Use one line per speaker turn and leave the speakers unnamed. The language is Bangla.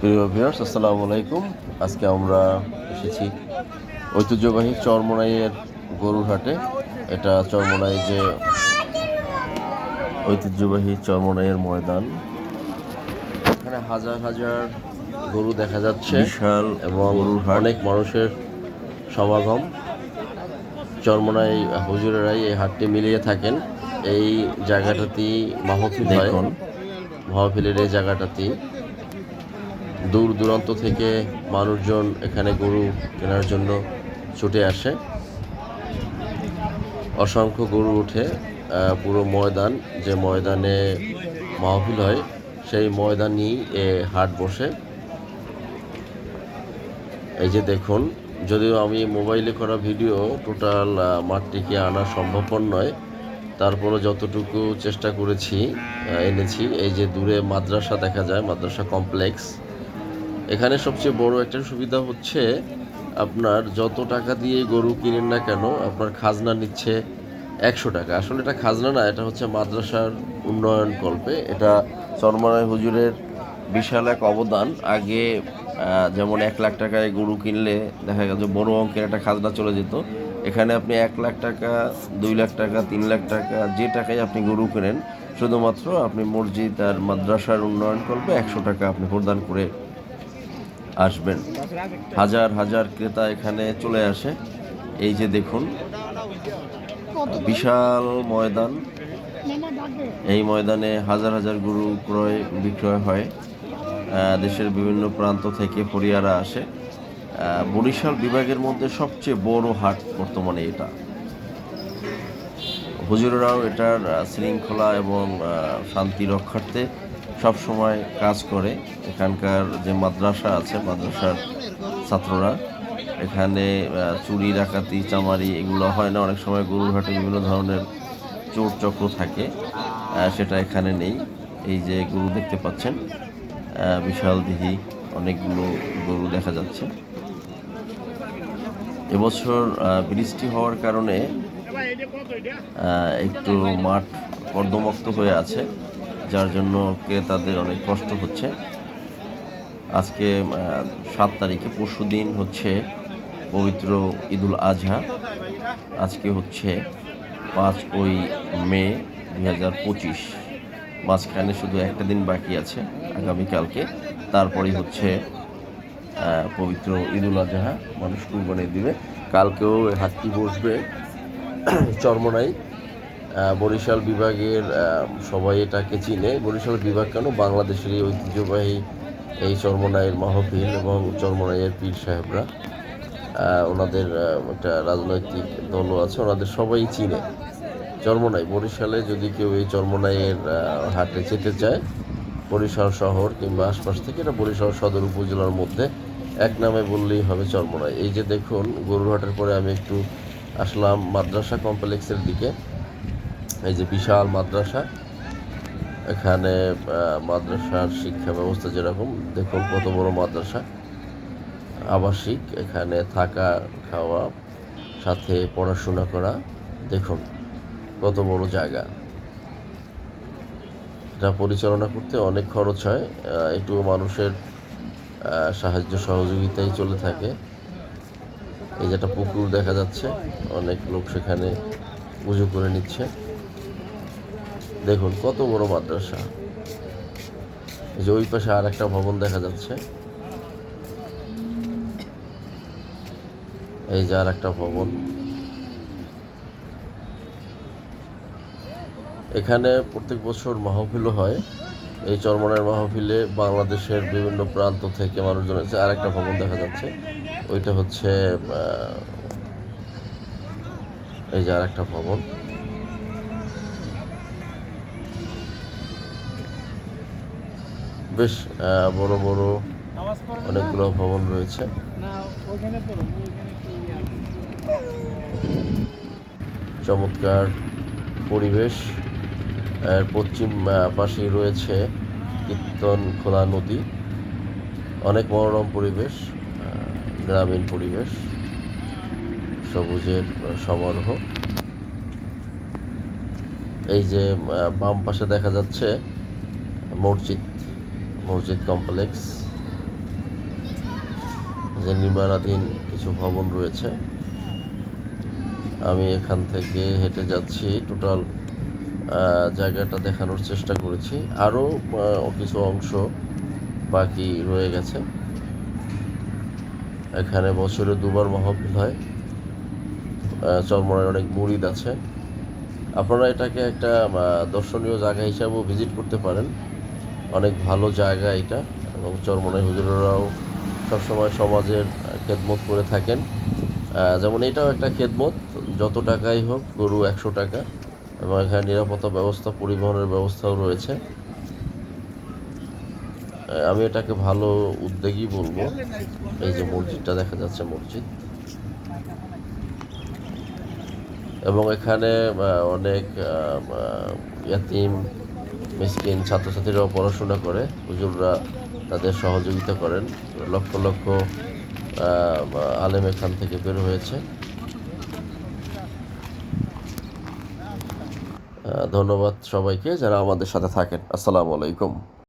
প্রিয় ভিউয়ার্স আসসালামু আলাইকুম। আজকে আমরা এসেছি ঐতিহ্যবাহী চরমোনাইয়ের গরুর হাটে এটা চরমোনাই যে ঐতিহ্যবাহী চরমোনাইয়ের ময়দান। এখানে হাজার হাজার গরু দেখা যাচ্ছে বিশাল এবং অনেক মানুষের সমাগম। চরমোনাই হুজুরেরাই এই হাটটি মিলিয়ে থাকেন। এই জায়গাটাতেই মাহফিল হয়। মাহফিলের এই জায়গাটাতেই। দূর দূরান্ত থেকে মানুষজন এখানে গরু কেনার জন্য ছুটে আসে। অসংখ্য গরু উঠে পুরো ময়দান, যে ময়দানে মাহফিল হয়, সেই ময়দানই এ হাট বসে। এই যে দেখুন, যদিও আমি মোবাইলে করা ভিডিও, টোটাল মাঠটিকে আনা সম্ভবপর নয়, তারপরও যতটুকু চেষ্টা করেছি এনেছি। এই যে দূরে মাদ্রাসা দেখা যায়, মাদ্রাসা কমপ্লেক্স। এখানে সবচেয়ে বড় একটা সুবিধা হচ্ছে আপনার যত টাকা দিয়ে গরু কিনেন না কেন, আপনার খাজনা নিচ্ছে একশো টাকা। আসলে এটা খাজনা না, এটা হচ্ছে মাদ্রাসার উন্নয়ন কল্পে। এটা চরমারায় হুজুরের বিশাল এক অবদান। আগে যেমন এক লাখ টাকায় গরু কিনলে দেখা গেল বড় অঙ্কের একটা খাজনা চলে যেত। এখানে আপনি এক লাখ টাকা, দুই লাখ টাকা, তিন লাখ টাকা, যে টাকায় আপনি গরু কেনেন, শুধুমাত্র আপনি মসজিদ আর মাদ্রাসার উন্নয়ন কল্পে একশো টাকা আপনি প্রদান করে আসবেন। হাজার হাজার ক্রেতা এখানে চলে আসে। এই যে দেখুন, বিশাল ময়দান। এই ময়দানে হাজার হাজার গরু ক্রয়, বিক্রয় হয়। দেশের বিভিন্ন প্রান্ত থেকে পরিয়ারা আসে। বরিশাল বিভাগের মধ্যে সবচেয়ে বড় হাট বর্তমানে এটা। হুজুরেরাও এটার শৃঙ্খলা এবং শান্তি রক্ষার্থে সবসময় কাজ করে। এখানকার যে মাদ্রাসা আছে, মাদ্রাসার ছাত্ররা, এখানে চুরি, ডাকাতি, চামারি এগুলো হয় না। অনেক সময় গরুর হাটে বিভিন্ন ধরনের চোর চক্র থাকে সেটা এখানে নেই। এই যে গরু দেখতে পাচ্ছেন বিশাল দিঘি অনেকগুলো গরু দেখা যাচ্ছে। এবছর বৃষ্টি হওয়ার কারণে একটু মাঠ কর্দমক্ত হয়ে আছে। যার জন্য ক্রেতাদের অনেক কষ্ট হচ্ছে। আজকে সাত তারিখে পরশু দিন হচ্ছে পবিত্র ঈদুল আজহা। আজকে হচ্ছে পাঁচ ওই মে দুই হাজার পঁচিশ। মাঝখানে শুধু একটা দিন বাকি আছে আগামীকালকে। তারপরেই হচ্ছে পবিত্র ঈদুল আজহা। মানুষ কুরবানি দিবে। কালকেও হাটটি বসবে। চর্মনাই বরিশাল বিভাগের সবাই এটাকে চিনে। বরিশাল বিভাগ কেন বাংলাদেশের এই ঐতিহ্যবাহী এই চর্মনাইয়ের মাহফিল এবং চর্মনাইয়ের পীর সাহেবরা ওনাদের একটা রাজনৈতিক দলও আছে, ওনাদের সবাই চিনে। চর্মনাই, বরিশালে যদি কেউ এই চর্মনাইয়ের হাটে যেতে চায়, বরিশাল শহর কিংবা আশপাশ থেকে, এটা বরিশাল সদর উপজেলার মধ্যে এক নামে বললেই হবে চর্মনাই। এই যে দেখুন, গরুরহাটের পরে আমি একটু আসলাম মাদ্রাসা কমপ্লেক্সের দিকে। এই যে বিশাল মাদ্রাসা, এখানে মাদ্রাসার শিক্ষা ব্যবস্থা যেরকম, দেখুন কত বড় মাদ্রাসা। আবাসিক, এখানে থাকা, খাওয়া, সাথে পড়াশোনা করা, দেখুন কত বড় জায়গা। এটা পরিচালনা করতে অনেক খরচ হয় একটু মানুষের সাহায্য সহযোগিতাই চলে থাকে। এই যে একটা পুকুর দেখা যাচ্ছে, অনেক লোক সেখানে পুজো করে নিচ্ছে। দেখুন, কত বড় মাদ্রাসা। যে ওই পাশে আর একটা ভবন দেখা যাচ্ছে। এই যে আর একটা ভবন। এখানে প্রত্যেক বছর মাহফিলও হয়। এই চরমনের মাহফিলে বাংলাদেশের বিভিন্ন প্রান্ত থেকে মানুষজন এসে আর একটা ভবন দেখা যাচ্ছে। ওইটা হচ্ছে এই যে আর একটা ভবন। বেশ বড় বড় অনেকগুলো ভবন রয়েছে। চমৎকার পরিবেশ। এর পশ্চিম পাশেই রয়েছে কীর্তন খোলা নদী। অনেক মনোরম পরিবেশ গ্রামীণ পরিবেশ। সবুজের সমারোহ। এই যে বাম পাশে দেখা যাচ্ছে মসজিদ। মসজিদ কমপ্লেক্স, যে নির্মাণাধীন কিছু ভবন রয়েছে। আমি এখান থেকে হেঁটে যাচ্ছি টোটাল জায়গাটা দেখানোর চেষ্টা করেছি। আরও কিছু অংশ বাকি রয়ে গেছে। এখানে বছরে দুবার মাহফিল হয়। চরমরায় অনেক মুরিদ আছে। আপনারা এটাকে একটা দর্শনীয় জায়গা হিসাবেও ভিজিট করতে পারেন। অনেক ভালো জায়গা এটা এবং চরমনাই হুজুরেরাও সবসময় সমাজের খেদমত করে থাকেন। যেমন এটাও একটা খেদমত, যত টাকাই হোক গরু একশো টাকা এবং এখানে নিরাপত্তা ব্যবস্থা, পরিবহনের ব্যবস্থাও রয়েছে। আমি এটাকে ভালো উদ্যোগই বলব। এই যে মসজিদটা দেখা যাচ্ছে, মসজিদ। এবং এখানে অনেক ইয়াতিম মিসকিন ছাত্রছাত্রীরাও পড়াশোনা করে, হুজুররা তাদের সহযোগিতা করেন। লক্ষ লক্ষ আলেম এখান থেকে বের হয়েছে। ধন্যবাদ সবাইকে যারা আমাদের সাথে থাকেন। আসসালামু আলাইকুম।